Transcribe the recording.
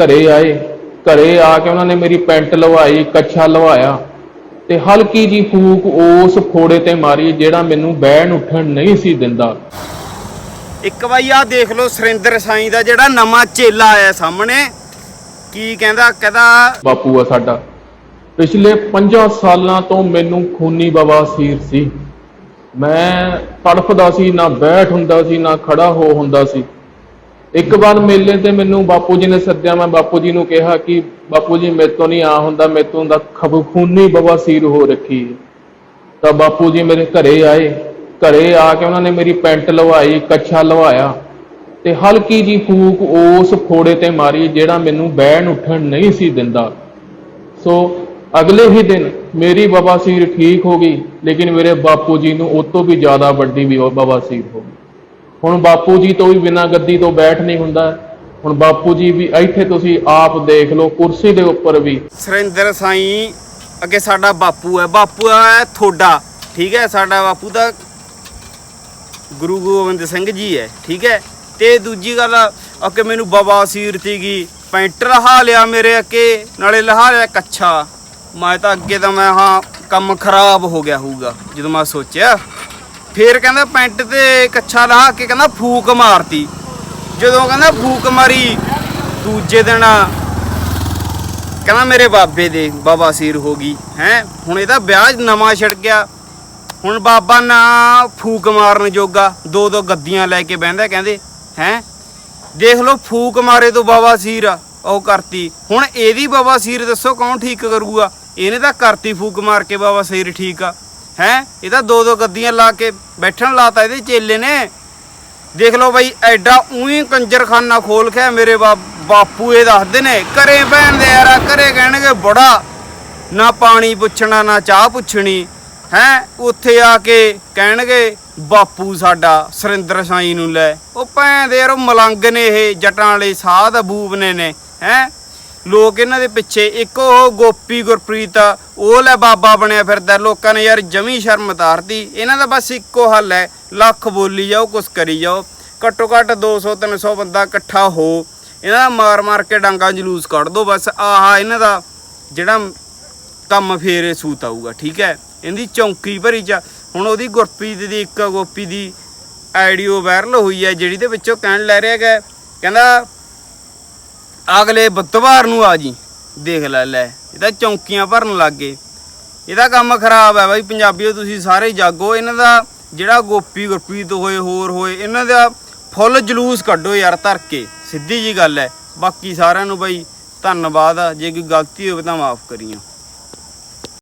ਘਰੇ ਆਏ। ਘਰੇ ਆ ਕੇ ਉਹਨਾਂ ਨੇ ਮੇਰੀ ਪੈਂਟ ਲਵਾਈ ਕੱਛਾ ਲਵਾਇਆ ਤੇ ਹਲਕੀ ਜੀ ਫੂਕ ਉਸ ਫੋੜੇ ਤੇ ਮਾਰੀ ਜਿਹੜਾ ਮੈਨੂੰ ਬਹਿਣ ਉੱਠਣ ਨਹੀਂ ਸੀ ਦਿੰਦਾ। ਇੱਕ ਵਾਰੀ ਆ ਦੇਖ ਲਓ ਸੁਰਿੰਦਰ ਸਾਈਂ ਦਾ ਜਿਹੜਾ ਨਵਾਂ ਚੇਲਾ ਆਇਆ ਸਾਹਮਣੇ। ਕੀ ਕਹਿੰਦਾ? ਕਹਿੰਦਾ ਬਾਪੂ ਆ ਸਾਡਾ। ਪਿਛਲੇ 5 ਸਾਲਾਂ ਤੋਂ ਮੈਨੂੰ ਖੂਨੀ ਬਵਾਸੀਰ ਸੀ। ਮੈਂ ਤੜਫਦਾ ਸੀ ਨਾ ਬੈਠ ਹੁੰਦਾ ਸੀ ਨਾ ਖੜਾ ਹੋ ਹੁੰਦਾ ਸੀ। ਇੱਕ ਵਾਰ ਮੇਲੇ ਤੇ ਮੈਨੂੰ ਬਾਪੂ ਜੀ ਨੇ ਸੱਦਿਆ, ਮੈਂ ਬਾਪੂ ਜੀ ਨੂੰ ਕਿਹਾ ਕਿ ਬਾਪੂ ਜੀ ਮੇਰੇ ਤੋਂ ਨਹੀਂ ਆ ਹੁੰਦਾ, ਮੇਰੇ ਤੋਂ ਦਾ ਖਬ ਖੂਨੀ ਬਵਾਸੀਰ ਹੋ ਰੱਖੀ ਤਾਂ ਬਾਪੂ ਜੀ ਮੇਰੇ ਘਰੇ ਆਏ, ਘਰੇ ਆ ਕੇ ਉਹਨਾਂ ਨੇ ਮੇਰੀ ਪੈਂਟ ਲਵਾਈ, ਕੱਛਾ ਲਵਾਇਆ ਤੇ ਹਲਕੀ ਜੀ ਫੂਕ ਉਸ ਫੋੜੇ ਤੇ ਮਾਰੀ ਜਿਹੜਾ ਮੈਨੂੰ ਬਹਿਣ ਉੱਠਣ ਨਹੀਂ ਸੀ ਦਿੰਦਾ। ਸੋ ਅਗਲੇ ਹੀ ਦਿਨ ਮੇਰੀ ਬਵਾਸੀਰ ਠੀਕ ਹੋ ਗਈ, ਲੇਕਿਨ ਮੇਰੇ ਬਾਪੂ ਜੀ ਨੂੰ ਉਹ ਤੋਂ ਵੀ ਜ਼ਿਆਦਾ ਵੱਡੀ ਵੀ ਬਵਾਸੀਰ ਹੋ ਗਈ। ਹੁਣ ਬਾਪੂ ਜੀ ਤੋਂ ਵੀ ਬਿਨਾਂ ਗੱਦੀ ਤੋਂ ਬੈਠ ਨਹੀਂ ਹੁੰਦਾ। ਹੁਣ ਬਾਪੂ ਜੀ ਵੀ ਇੱਥੇ ਤੁਸੀਂ ਆਪ ਦੇਖ ਲਓ, ਕੁਰਸੀ ਦੇ ਉੱਪਰ ਵੀ। ਸੁਰਿੰਦਰ ਸਾਈਂ, ਅੱਗੇ ਸਾਡਾ ਬਾਪੂ ਹੈ। ਬਾਪੂ ਹੈ ਥੋੜਾ ਠੀਕ ਹੈ? ਸਾਡਾ ਬਾਪੂ ਦਾ ਗੁਰੂ ਗੋਬਿੰਦ ਸਿੰਘ ਜੀ ਹੈ, ਠੀਕ ਹੈ? ਤੇ ਦੂਜੀ ਗੱਲ, ਅੱਗੇ ਮੈਨੂੰ ਬਵਾਸੀਰ ਸੀਗੀ ਪੈਂਟ ਲਹਾ ਲਿਆ ਮੇਰੇ ਅੱਗੇ, ਨਾਲੇ ਲਹਾ ਲਿਆ ਕੱਛਾ। ਮੈਂ ਤਾਂ ਅੱਗੇ ਤਾਂ ਮੈਂ, ਹਾਂ, ਕੰਮ ਖਰਾਬ ਹੋ ਗਿਆ ਹੋਊਗਾ, ਜਦੋਂ ਮੈਂ ਸੋਚਿਆ। ਫੇਰ ਕਹਿੰਦਾ ਪੈਂਟ ਤੇ ਕੱਛਾ ਲਾਹ ਕੇ ਕਹਿੰਦਾ ਫੂਕ ਮਾਰਤੀ। ਜਦੋਂ ਕਹਿੰਦਾ ਫੂਕ ਮਾਰੀ ਦੂਜੇ ਦਿਨ ਕਹਿੰਦਾ ਮੇਰੇ ਬਾਬੇ ਦੇ ਬਾਬਾ ਸੀਰ ਹੋ ਗਈ ਹੈ? ਹੁਣ ਇਹਦਾ ਵਿਆਹ ਨਵਾਂ ਛਿੜ ਗਿਆ। ਹੁਣ ਬਾਬਾ ਨਾ ਫੂਕ ਮਾਰਨ ਜੋਗਾ ਦੋ ਦੋ ਗੱਦੀਆਂ ਲੈ ਕੇ ਬਹਿੰਦਾ ਕਹਿੰਦੇ ਹੈ? ਦੇਖ ਲਓ ਫੂਕ ਮਾਰੇ ਤੋਂ ਬਾਬਾ ਸੀਰ ਆ, ਉਹ ਕਰਤੀ। ਹੁਣ ਇਹਦੀ ਬਾਬਾ ਸੀਰ ਦੱਸੋ ਕੌਣ ਠੀਕ ਕਰੂਗਾ? ਇਹਨੇ ਤਾਂ ਕਰਤੀ ਫੂਕ ਮਾਰ ਕੇ ਬਾਬਾ ਸੀਰ ਠੀਕ ਆ। ਹੈ? ਇਹਦਾ ਦੋ ਦੋ ਗੱਦੀਆਂ ਲਾ ਕੇ ਬੈਠਣ ਲਾਤਾ, ਇਹਦੇ ਚੇਲੇ ਨੇ। ਦੇਖ ਲਓ ਬਾਈ, ਐਡਾ ਉਹੀ ਕੰਜਰਖਾਨਾ ਖੋਲ ਕੇ ਮੇਰੇ ਬਾਪੂ ਇਹ ਦੱਸਦੇ ਨੇ, ਘਰੇ ਭੈਣ ਦੇ ਯਾਰਾ ਘਰੇ ਕਹਿਣਗੇ, ਬੜਾ, ਨਾ ਪਾਣੀ ਪੁੱਛਣਾ, ਨਾ ਚਾਹ ਪੁੱਛਣੀ। ਹੈ? ਉੱਥੇ ਆ ਕੇ ਕਹਿਣਗੇ, ਬਾਪੂ ਸਾਡਾ ਸੁਰਿੰਦਰ ਸਾਈ ਨੂੰ ਲੈ। ਉਹ ਭੈਣ ਦੇ ਯਾਰ ਮਲੰਗ ਨੇ ਇਹ, ਜਟਾਂ ਵਾਲੇ ਸਾਧ ਬੂਬ ਨੇ ਨੇ, ਹੈ? ਲੋਕ ਇਹਨਾਂ ਦੇ ਪਿੱਛੇ ਇੱਕ ਉਹ ਗੋਪੀ ਗੁਰਪ੍ਰੀਤ ਆ, ਉਹ ਲੈ ਬਾਬਾ ਬਣਿਆ ਫਿਰਦਾ ਲੋਕਾਂ ਨੇ ਯਾਰ ਜਮੀ ਸ਼ਰਮ ਉਤਾਰਤੀ ਇਹਨਾਂ ਦਾ ਬਸ ਇੱਕੋ ਹੱਲ ਹੈ ਲੱਖ ਬੋਲੀ ਜਾਓ ਕੁਛ ਕਰੀ ਜਾਓ। ਘੱਟੋ ਘੱਟ 200 300 ਬੰਦਾ ਇਕੱਠਾ ਹੋ ਇਹਨਾਂ ਦਾ ਮਾਰ ਮਾਰ ਕੇ ਡਾਂਗਾ ਜਲੂਸ ਕੱਢ ਦੋ ਬਸ ਆਹਾ ਇਹਨਾਂ ਦਾ ਜਿਹੜਾ ਕੰਮ ਫੇਰੇ ਸੂਤ ਆਊਗਾ ਠੀਕ ਹੈ? ਇਹਦੀ ਚੌਂਕੀ ਭਰੀ ਚ ਹੁਣ ਉਹਦੀ ਗੁਰਪ੍ਰੀਤ ਦੀ ਇੱਕ ਗੋਪੀ ਦੀ ਆਡੀਓ ਵਾਇਰਲ ਹੋਈ ਹੈ ਜਿਹੜੀ ਦੇ ਵਿੱਚੋਂ ਕਹਿਣ ਲੈ ਰਿਹਾ ਹੈਗਾ ਕਹਿੰਦਾ ਅਗਲੇ ਬੁੱਧਵਾਰ ਨੂੰ ਆ ਜੀ। ਦੇਖ ਲੈ ਲੈ। ਇਹਦਾ ਚੌਂਕੀਆਂ ਭਰਨ ਲੱਗ ਗਏ। ਇਹਦਾ ਕੰਮ ਖਰਾਬ ਹੈ ਬਾਈ, ਪੰਜਾਬੀਓ ਤੁਸੀਂ ਸਾਰੇ ਜਾਗੋ। ਇਹਨਾਂ ਦਾ ਜਿਹੜਾ ਗੋਪੀ ਗੁਰਪ੍ਰੀਤ ਹੋਏ, ਹੋਰ ਹੋਏ, ਇਹਨਾਂ ਦਾ ਫੁੱਲ ਜਲੂਸ ਕੱਢੋ ਯਾਰ ਧਰ ਕੇ ਸਿੱਧੀ ਜੀ ਗੱਲ ਹੈ। ਬਾਕੀ ਸਾਰਿਆਂ ਨੂੰ ਬਾਈ, ਧੰਨਵਾਦ ਆ। ਜੇ ਕੋਈ ਗਲਤੀ ਹੋਵੇ ਤਾਂ ਮਾਫ ਕਰੀਓ।